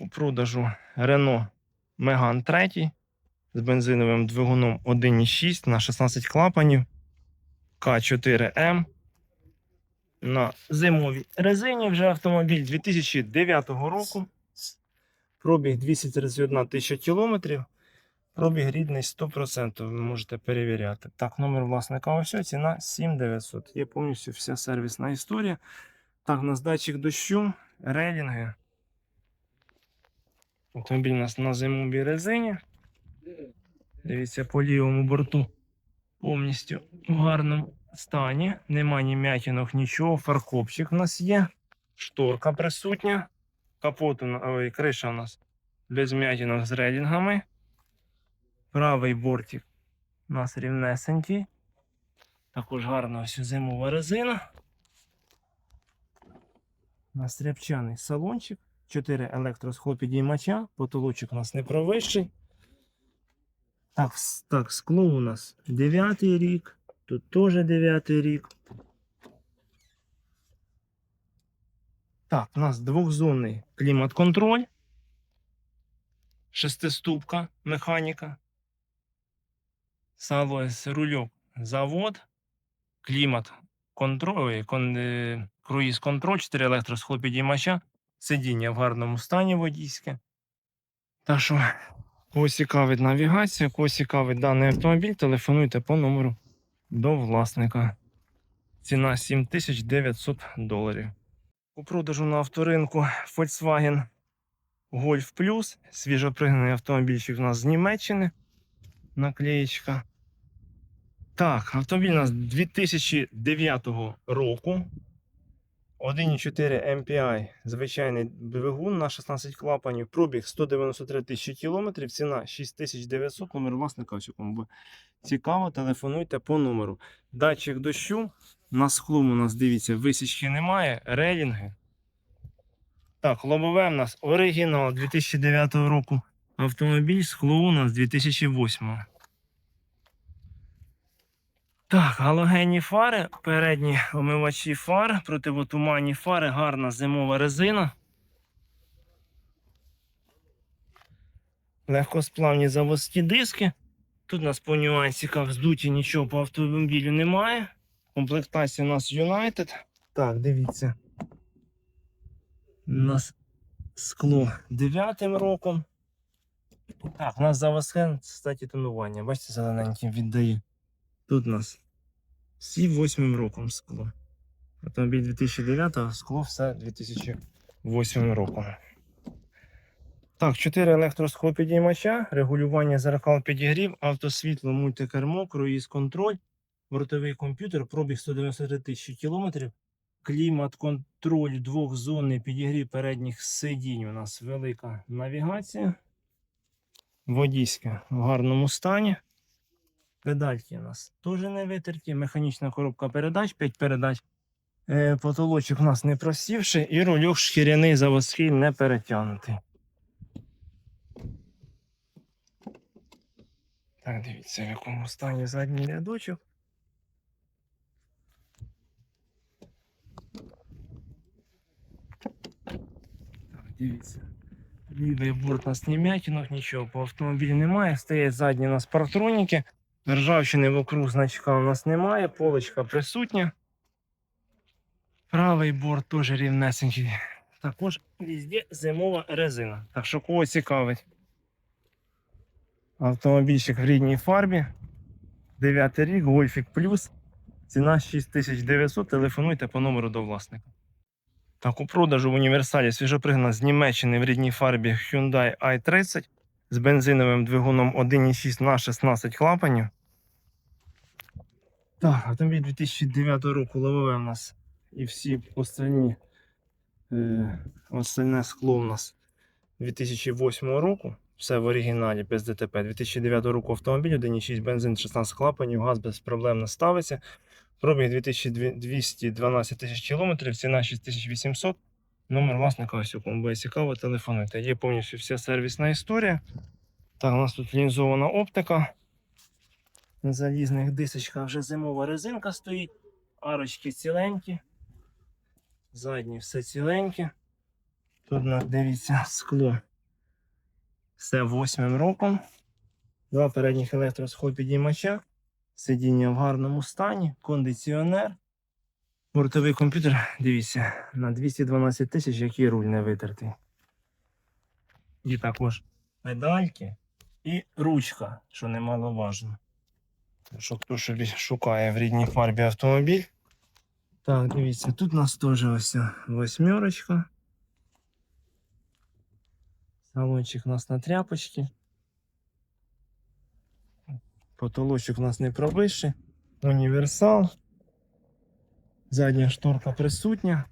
у продажу Renault Megane 3 з бензиновим двигуном 1,6 на 16 клапанів К4М. На зимовій резині вже автомобіль 2009 року. Пробіг 231 тисяча кілометрів. Пробіг рідний 100%. Ви можете перевіряти. Так, номер власника ось, ціна 7900. Є повністю вся сервісна історія. Так, у нас датчик дощу, рейлінги. Автомобіль у нас на зимовій резині. Дивіться, по лівому борту повністю в гарному стані. Нема ні м'ятінок, нічого. Фаркопчик у нас є. Шторка присутня. Капот, у ой, криша у нас без м'ятінок з рейлінгами. Правий бортик у нас рівнесенький. Також гарна ось зимова резина. У нас рябчаний салончик. 4 електросхлопідіймача. Потолочок у нас не провищий. Так, так, скло у нас 9 рік. Тут теж 9 рік. Так, у нас двохзонний клімат-контроль. Шестиступка механіка. Сало з рульок завод. Клімат контроль, кон, е, круїз контроль, 4 електросхлопідіймача. Сидіння в гарному стані водійське. Так що, кого цікавить навігація, кого цікавить даний автомобіль, телефонуйте по номеру до власника. Ціна 7900 доларів. У продажу на авторинку Volkswagen Golf Plus. Свіжопригнаний автомобільчик у нас з Німеччини. Наклеєчка. Так, автомобіль у нас 2009 року. 1,4 MPI, звичайний двигун на 16 клапанів, пробіг 193 тисячі кілометрів, ціна 6900, номер власника, ось кому буде цікаво, телефонуйте по номеру. Датчик дощу, на склу у нас, дивіться, висічки немає, рейлінги. Так, лобове у нас оригінал 2009 року. Автомобіль, скло у нас 2008. Так, галогенні фари, передні омивачі фар, противотуманні фари, гарна зимова резина. Легкосплавні заводські диски. Тут у нас по нюансиках здуті нічого по автомобілю немає. Комплектація у нас United. Так, дивіться. У нас скло 9 роком. Так, у нас заводське, кстати, тонування. Бачите, зелененьким віддає. Тут у нас всі 8 роком скло. Автомобіль 2009, а скло все 2008 роком. Так, 4 електросхлопідіймача, регулювання зеркал підігрів, автосвітло, мультикермо, круїз контроль, бортовий комп'ютер, пробіг 193 тисячі кілометрів, клімат-контроль, двохзонний підігрів передніх сидінь. У нас велика навігація. Водійське в гарному стані. Педальки у нас теж не витерті. Механічна коробка передач, 5 передач. Е, потолочок у нас не просівший і рульок шкіряний заводський не перетягнутий. Так, дивіться, в якому стані задній рядочок. Так, дивіться. Лівий борт у нас не м'ятінок, нічого по автомобілі немає. Стоять задні у нас партроніки. Ржавчини вокруг значка у нас немає, полочка присутня. Правий борт теж рівнесенький. Також везде зимова резина. Так що кого цікавить. Автомобільчик в рідній фарбі. 9 рік, Гольфік Плюс. Ціна 6900. Телефонуйте по номеру до власника. Так, у продажу в універсалі свіжопригнана з Німеччини в рідній фарбі Hyundai i30 з бензиновим двигуном 1,6 на 16 клапанів. Так, автомобіль 2009 року ловове у нас і всі остальні е, остальне скло у нас 2008 року. Все в оригіналі без ДТП. 2009 року автомобіль 1,6 бензин 16 клапанів, газ без проблем не ставиться. Пробіг 2212 тисяч кілометрів, ціна 6800. Номер власника ось кому буде цікаво, телефонуйте. Є повністю вся сервісна історія. Так, у нас тут лінзована оптика. На залізних дисочках вже зимова резинка стоїть. Арочки ціленькі. Задні все ціленьке. Тут нас, дивіться, скло. Все восьмим роком. Два передніх електросхопідіймача. Сидіння в гарному стані, кондиціонер. Бортовий комп'ютер, дивіться, на 212 тисяч, який руль не витертий. І також педальки і ручка, що немаловажно. Що хто собі шукає в рідній фарбі автомобіль. Так, дивіться, тут у нас теж ось восьмерочка. Салончик у нас на тряпочці. Потолочок у нас не провищий. Універсал. Задня шторка присутня.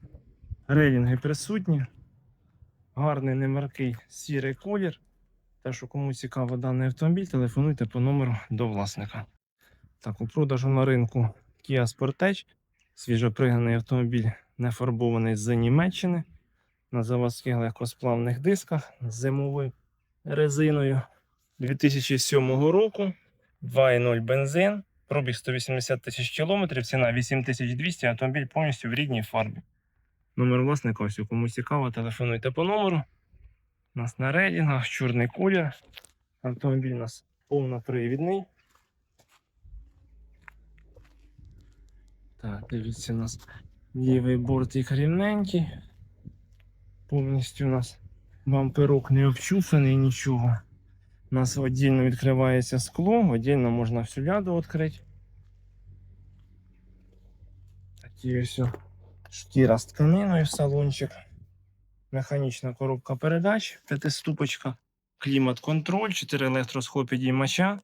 Рейлінги присутні. Гарний немаркий сірий колір. Так що кому цікаво даний автомобіль, телефонуйте по номеру до власника. Так, у продажу на ринку Kia Sportage. Свіжопригнаний автомобіль не фарбований з Німеччини. На заводських легкосплавних дисках з зимовою резиною 2007 року. 2,0 бензин, пробіг 180 тисяч кілометрів, ціна 8200, автомобіль повністю в рідній фарбі. Номер власника, ось кому цікаво, телефонуйте по номеру. У нас на рейдингах, чорний колір. Автомобіль у нас повнопривідний. Так, дивіться, у нас лівий бортик рівненький. Повністю у нас бамперок не обчуханий, нічого. У нас віддільно відкривається скло, віддільно можна всю ляду відкрити. Такі ось о шкіра з тканиною салончик. Механічна коробка передач, п'ятиступочка, клімат-контроль, 4 електросхопідіймача,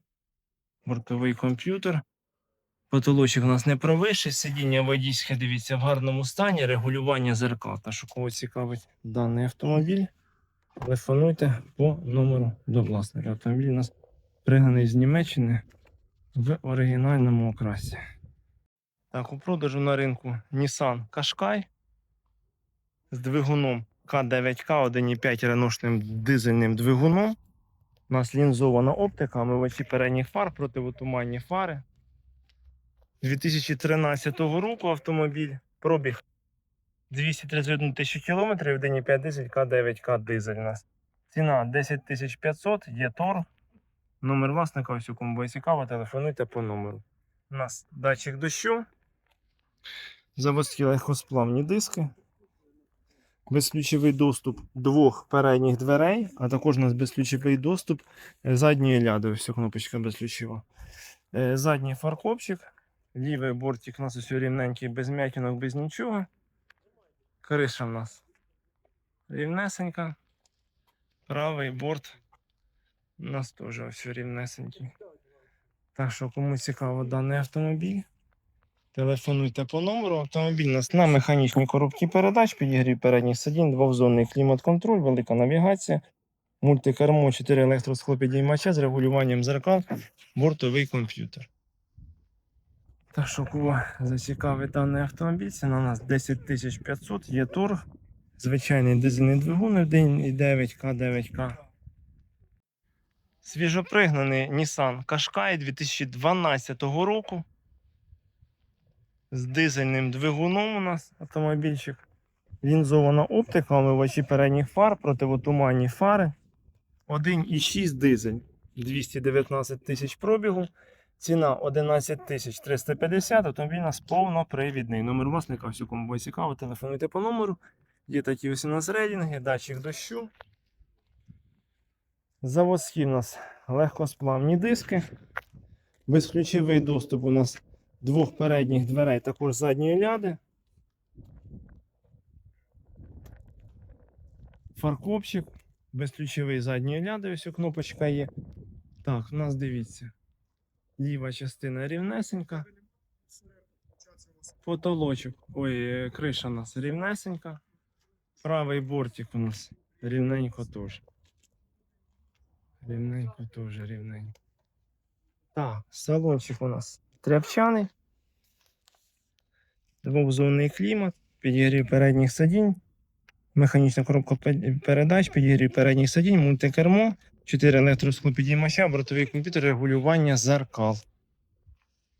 бортовий комп'ютер. Потолочок у нас не провищий, сидіння водійське, дивіться, в гарному стані, регулювання зеркал. Та що кого цікавить даний автомобіль, телефонуйте по номеру до власника. Автомобіль у нас пригнаний з Німеччини в оригінальному окрасі. Так, у продажу на ринку Nissan Qashqai з двигуном К9К 1,5 реношним дизельним двигуном. У нас лінзована оптика, омивачі передніх фар, противотуманні фари. 2013 року автомобіль пробіг 231 тисячу кілометрів, 1,5 дизель К9К дизель у нас. Ціна 10 500, є торг. Номер власника, ось у кому буде цікаво, телефонуйте по номеру. У нас датчик дощу, заводські легкосплавні диски, безключовий доступ двох передніх дверей, а також у нас безключовий доступ е, задньої ляди. Ось кнопочка безключова. Е, Задній фаркопчик, лівий бортик у нас ось рівненький, без м'ятінок, без нічого. Криша в нас рівнесенька. Правий борт у нас теж ось рівнесенький. Так що, кому цікаво даний автомобіль, телефонуйте по номеру. Автомобіль у нас на механічній коробці передач, підігрів передніх сидінь, двохзонний клімат-контроль, велика навігація, мультикермо, 4 електросхлопідіймача з регулюванням зеркал, бортовий комп'ютер. Так що, кого зацікавить даний автомобіль, ціна у нас 10 500, є торг. Звичайний дизельний двигун 1,9 К9К. Свіжопригнаний Nissan Qashqai 2012 року. З дизельним двигуном у нас автомобільчик. Лінзована оптика, омивачі передніх фар, противотуманні фари. 1,6 дизель. 219 тисяч пробігу. Ціна 11 тисяч 350, автомобіль у нас повнопривідний. Номер власника, всю кому буде цікаво, телефонуйте по номеру. Є такі ось у нас рейдинги, датчик дощу. Заводські у нас легкосплавні диски. Безключовий доступ у нас двох передніх дверей, також задньої ляди. Фаркопчик, безключовий задньої ляди, ось кнопочка є. Так, у нас дивіться. Ліва частина рівнесенька. Потолочок. Ой, е, криша у нас рівнесенька. Правий бортик у нас рівненько теж. Рівненько теж рівненько. Так, салончик у нас тряпчаний. Двохзонний клімат, підігрів передніх сидінь, механічна коробка передач, підігрів передніх сидінь, мультикермо, 4 електросклопідіймача, бортовий комп'ютер, регулювання зеркал.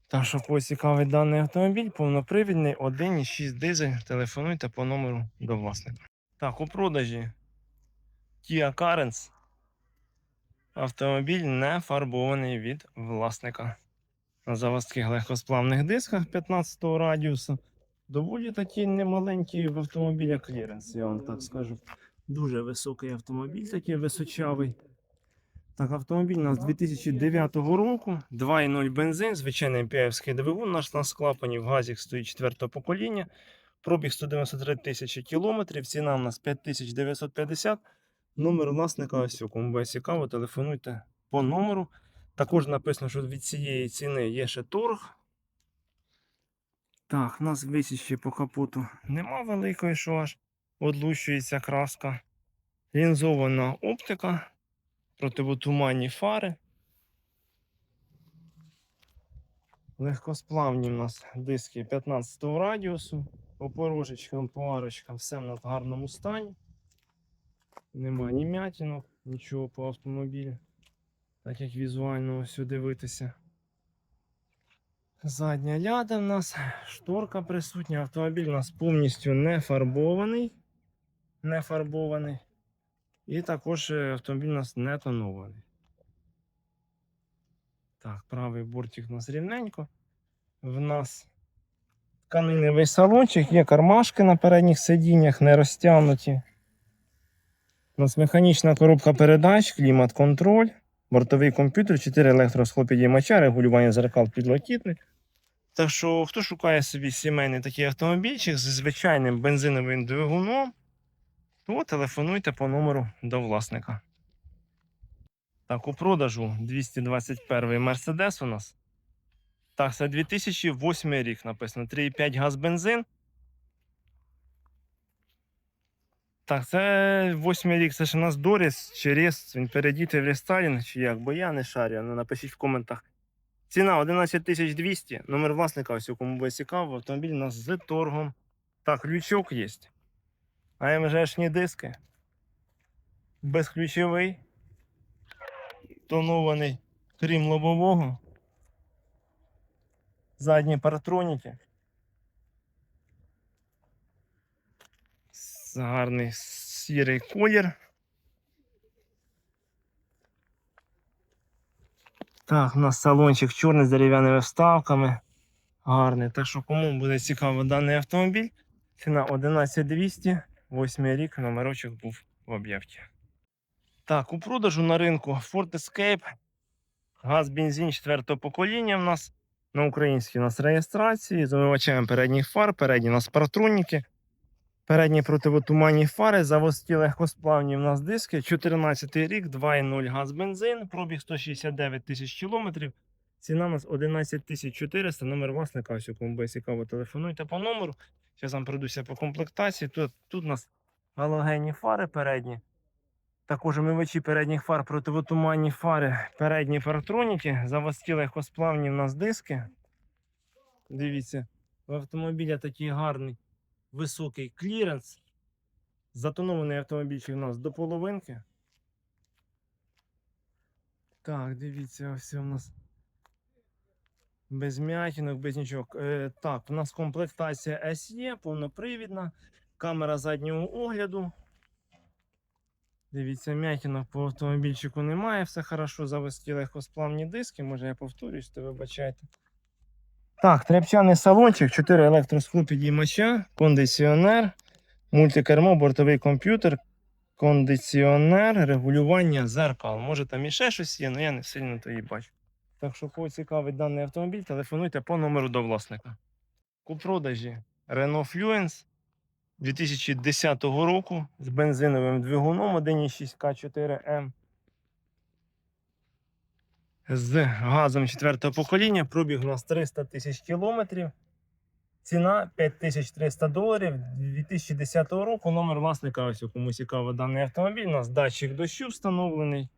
Так що кого цікавий даний автомобіль, повнопривідний, 1,6 дизель. Телефонуйте по номеру до власника. Так, у продажі Kia Carens. Автомобіль не фарбований від власника. На заводських легкосплавних дисках 15 радіуса. Доволі такий немаленький в автомобіля кліренс, я вам так скажу. Дуже високий автомобіль, такий височавий. Так, автомобіль у нас 2009 року, 2.0 бензин, звичайний піаївський двигун, наш на склапані в газі стоїть 4 покоління. Пробіг 193 тисячі кілометрів, ціна у нас 5950. Номер власника ось кому буде цікаво, телефонуйте по номеру. Також написано, що від цієї ціни є ще торг. Так, у нас висічі по капоту нема великої, що аж одлущується краска. Лінзована оптика, противотуманні фари. Легкосплавні у нас диски 15 радіусу. По порожечкам, по арочкам все в нас в гарному стані. Нема ні м'ятінок, нічого по автомобілю. Так як візуально ось дивитися. Задня ляда в нас, шторка присутня. Автомобіль у нас повністю не фарбований. Не фарбований. І також е, автомобіль у нас не тонований. Так, правий бортик у нас рівненько. В нас тканиневий салончик, є кармашки на передніх сидіннях, не розтягнуті. У нас механічна коробка передач, клімат-контроль, бортовий комп'ютер, 4 електросхлопідіймача, регулювання зеркал підлокітник. Так що, хто шукає собі сімейний такий автомобільчик з звичайним бензиновим двигуном, то телефонуйте по номеру до власника. Так, у продажу 221 Мерседес у нас. Так, це 2008 рік написано. 3,5 газ бензин. Так, це 8 рік. Це ж у нас Доріс чи Рес. Він передітий в рестайлінг, чи як, бо я не шарю. Ну, напишіть в коментах. Ціна 11 200. Номер власника, ось у кому буде цікаво. Автомобіль у нас з торгом. Так, ключок є. АМЖшні диски. Безключовий. Тонований, крім лобового. Задні паратроніки. Гарний сірий колір. Так, у нас салончик чорний з дерев'яними вставками. Гарний. Так що кому буде цікаво даний автомобіль. Ціна 11200, 8 рік, номерочок був в об'явці. Так, у продажу на ринку Ford Escape. Газ бензин 4 покоління в нас на українській у нас реєстрації. З омивачем передніх фар, передні у нас партроніки. Передні противотуманні фари, заводські легкосплавні в нас диски. 14 рік, 2,0 газ бензин, пробіг 169 тисяч кілометрів. Ціна у нас 11 400, номер власника, ось у кому буде цікаво, телефонуйте по номеру. Зараз вам пройдуся по комплектації. Тут, тут у нас галогенні фари передні. Також омивачі передніх фар, противотуманні фари, передні паратроніки, заводські легкосплавні в нас диски. Дивіться, в автомобіля такий гарний високий кліренс. Затонований автомобільчик у нас до половинки. Так, дивіться, ось у нас без м'ятінок, без нічого. Е, так, у нас комплектація SE, повнопривідна, камера заднього огляду. Дивіться, м'ятінок по автомобільчику немає, все хорошо, завести легкосплавні диски, може я повторюсь, то вибачайте. Так, тряпчаний салончик, 4 електросхлопідіймача, кондиціонер, мультикермо, бортовий комп'ютер, кондиціонер, регулювання зеркал. Може там і ще щось є, але я не сильно то і бачу. Так що, кого цікавить даний автомобіль, телефонуйте по номеру до власника. У продажі Renault Fluence 2010 року з бензиновим двигуном 1.6 К4М. З газом 4 покоління. Пробіг у нас 300 тисяч кілометрів. Ціна 5300 доларів 2010 року. Номер власника, ось кому цікаво даний автомобіль. У нас датчик дощу встановлений.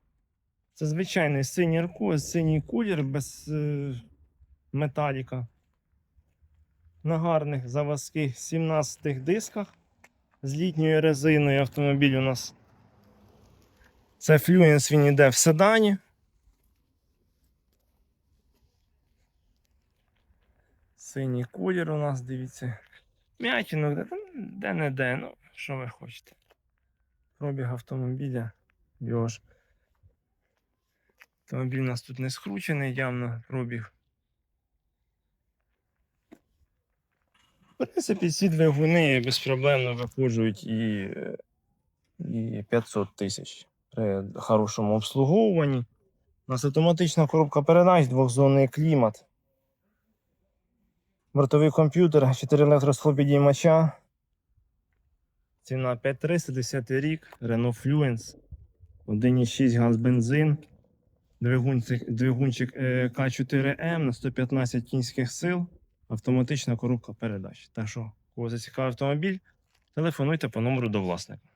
Це звичайний синій арко, синій кулір без е, металіка. На гарних заводських 17 дисках. З літньою резиною автомобіль у нас. Це Fluence він іде в седані. Синій колір у нас, дивіться. М'ятінок, де, де не де, ну, що ви хочете. Пробіг автомобіля. Ж. Автомобіль у нас тут не скручений, явно пробіг. В принципі, ці двигуни безпроблемно виходжують і, і 500 тисяч при хорошому обслуговуванні. У нас автоматична коробка передач, двохзонний клімат. Бортовий комп'ютер, 4 електросхлопідіймача. Ціна 5300, 10 рік, Renault Fluence, 1,6 газ бензин, двигунчик, двигунчик е, К4М на 115 кінських сил, автоматична коробка передач. Так що, кого зацікавив автомобіль, телефонуйте по номеру до власника.